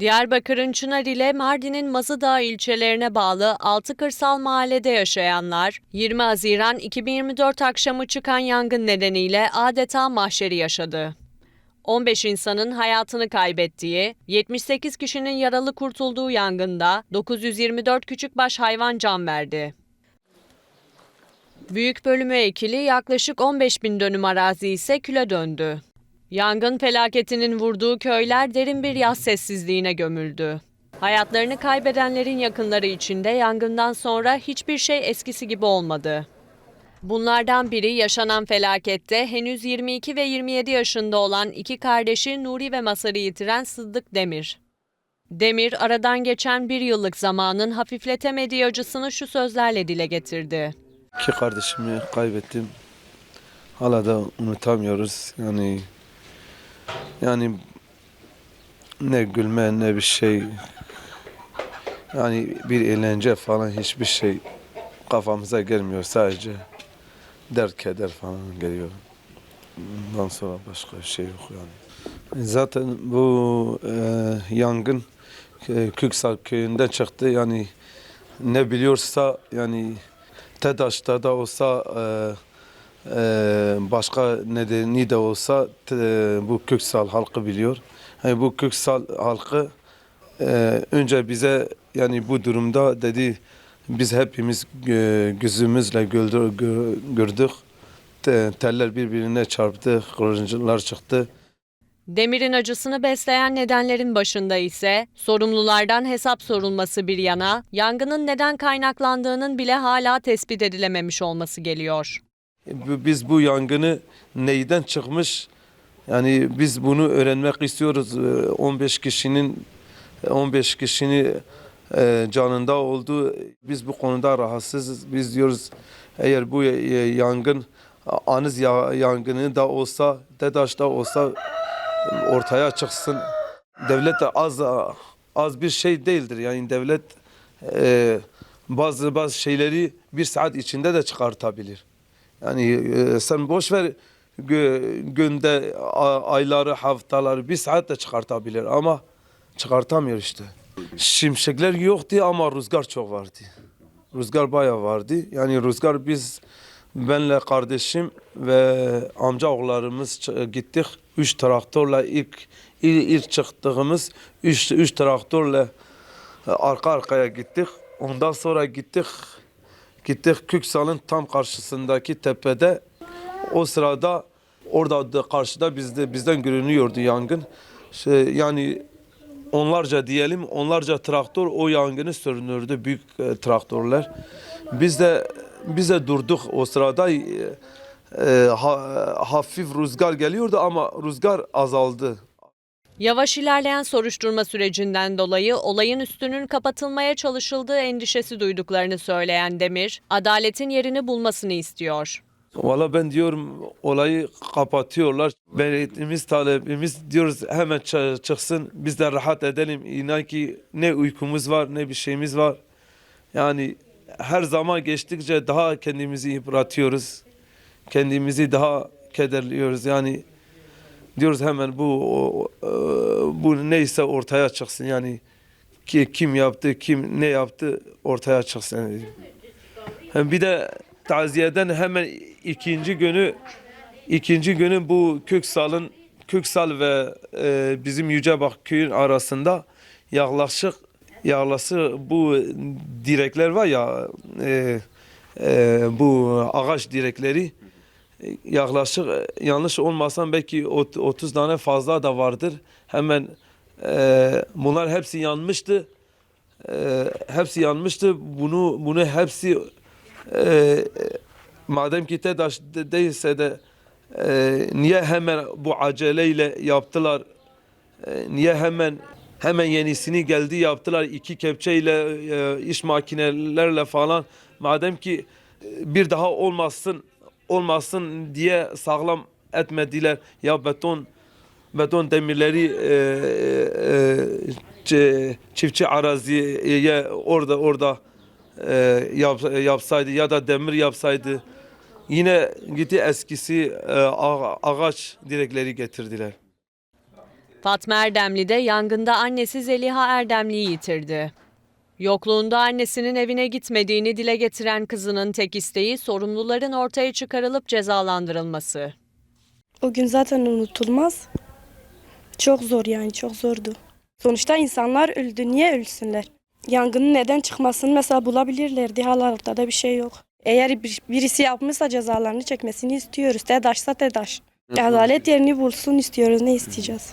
Diyarbakır'ın Çınar ile Mardin'in Mazıdağ ilçelerine bağlı 6 kırsal mahallede yaşayanlar 20 Haziran 2024 akşamı çıkan yangın nedeniyle adeta mahşeri yaşadı. 15 insanın hayatını kaybettiği, 78 kişinin yaralı kurtulduğu yangında 924 küçükbaş hayvan can verdi. Büyük bölümü ekili yaklaşık 15 bin dönüm arazi ise küle döndü. Yangın felaketinin vurduğu köyler derin bir yaz sessizliğine gömüldü. Hayatlarını kaybedenlerin yakınları için de yangından sonra hiçbir şey eskisi gibi olmadı. Bunlardan biri yaşanan felakette henüz 22 ve 27 yaşında olan iki kardeşi Nuri ve Masar'ı yitiren Sıddık Demir. Demir, aradan geçen bir yıllık zamanın hafifletemediği acısını şu sözlerle dile getirdi. İki kardeşimi kaybettim. Hala da unutamıyoruz. Yani yani ne gülme ne bir şey. Yani bir eğlence falan hiçbir şey kafamıza gelmiyor sadece. Dert keder falan geliyor. Bundan sonra başka bir şey yok yani. Zaten bu e, yangın e, köyünde çıktı. Yani ne biliyorsa yani TEDAŞ'ta da olsa e, başka nedeni de olsa te- bu Köksal halkı biliyor. Yani bu Köksal halkı e, önce bize yani bu durumda dedi biz hepimiz e, gözümüzle gördü- gö- gördük. Te- Teller birbirine çarptı, kılıncılar çıktı. Demir'in acısını besleyen nedenlerin başında ise sorumlulardan hesap sorulması bir yana yangının neden kaynaklandığının bile hala tespit edilememiş olması geliyor. Bu- Biz bu yangını neyden çıkmış? Yani biz bunu öğrenmek istiyoruz. Ee, 15 kişinin 15 kişinin e, canında oldu. Biz bu konuda rahatsızız. Biz diyoruz eğer bu e, yangın anız ya- yangını da olsa, DEDAŞ'ta olsa ortaya çıksın. Devlet de az az bir şey değildir. Yani devlet e, bazı bazı şeyleri bir saat içinde de çıkartabilir. Yani e, sen boş ver günde ayları, haftaları bir saat de çıkartabilir ama çıkartamıyor işte. Şimşekler yoktu ama rüzgar çok vardı. Rüzgar bayağı vardı. Yani rüzgar biz benle kardeşim ve amca oğullarımız ç- gittik. Üç traktörle ilk ilk, ilk çıktığımız üç, üç traktörle e, arka arkaya gittik. Ondan sonra gittik Gittik Küksal'ın tam karşısındaki tepede. O sırada orada da karşıda bizde bizden görünüyordu yangın. Şey, yani onlarca diyelim onlarca traktör o yangını söndürdü büyük e, traktörler. Biz de biz de durduk o sırada e, e, ha- hafif rüzgar geliyordu ama rüzgar azaldı. Yavaş ilerleyen soruşturma sürecinden dolayı olayın üstünün kapatılmaya çalışıldığı endişesi duyduklarını söyleyen Demir, adaletin yerini bulmasını istiyor. Valla ben diyorum olayı kapatıyorlar. Belediyemiz talebimiz diyoruz hemen çı- çıksın biz de rahat edelim. İnan ki ne uykumuz var ne bir şeyimiz var. Yani her zaman geçtikçe daha kendimizi yıpratıyoruz. Kendimizi daha kederliyoruz. Yani diyoruz hemen bu o- o- bu neyse ortaya çıksın. Yani ki kim yaptı, kim ne yaptı ortaya çıksın. Yani hem bir de taziyeden hemen ikinci günü ikinci günü bu Köksal'ın Köksal ve e, bizim Yücebak köyün arasında yaklaşık yaklaşık bu direkler var ya e, e, bu ağaç direkleri e, yaklaşık e, yanlış olmasam belki ot- 30 tane fazla da vardır. Hemen e, bunlar hepsi yanmıştı. E, hepsi yanmıştı. Bunu bunu hepsi e, madem ki TEDAŞ de- değilse de e, niye hemen bu aceleyle yaptılar? E, niye hemen hemen yenisini geldi yaptılar iki kepçeyle e, iş makinelerle falan madem ki e, bir daha olmasın olmasın diye sağlam etmediler ya beton beton demirleri e, e, ç- çiftçi araziye orada orada e, yap, yapsaydı ya da demir yapsaydı yine gitti eskisi e, ağa- ağaç direkleri getirdiler. Fatma Erdemli de yangında annesi Zeliha Erdemli'yi yitirdi. Yokluğunda annesinin evine gitmediğini dile getiren kızının tek isteği sorumluların ortaya çıkarılıp cezalandırılması. O gün zaten unutulmaz. Çok zor yani çok zordu. Sonuçta insanlar öldü. Niye ölsünler? Yangının neden çıkmasını mesela bulabilirlerdi. Hala ortada bir şey yok. Eğer bir- birisi yapmışsa cezalarını çekmesini istiyoruz. TEDAŞ'sa TEDAŞ. Adalet yerini bulsun istiyoruz. Ne isteyeceğiz?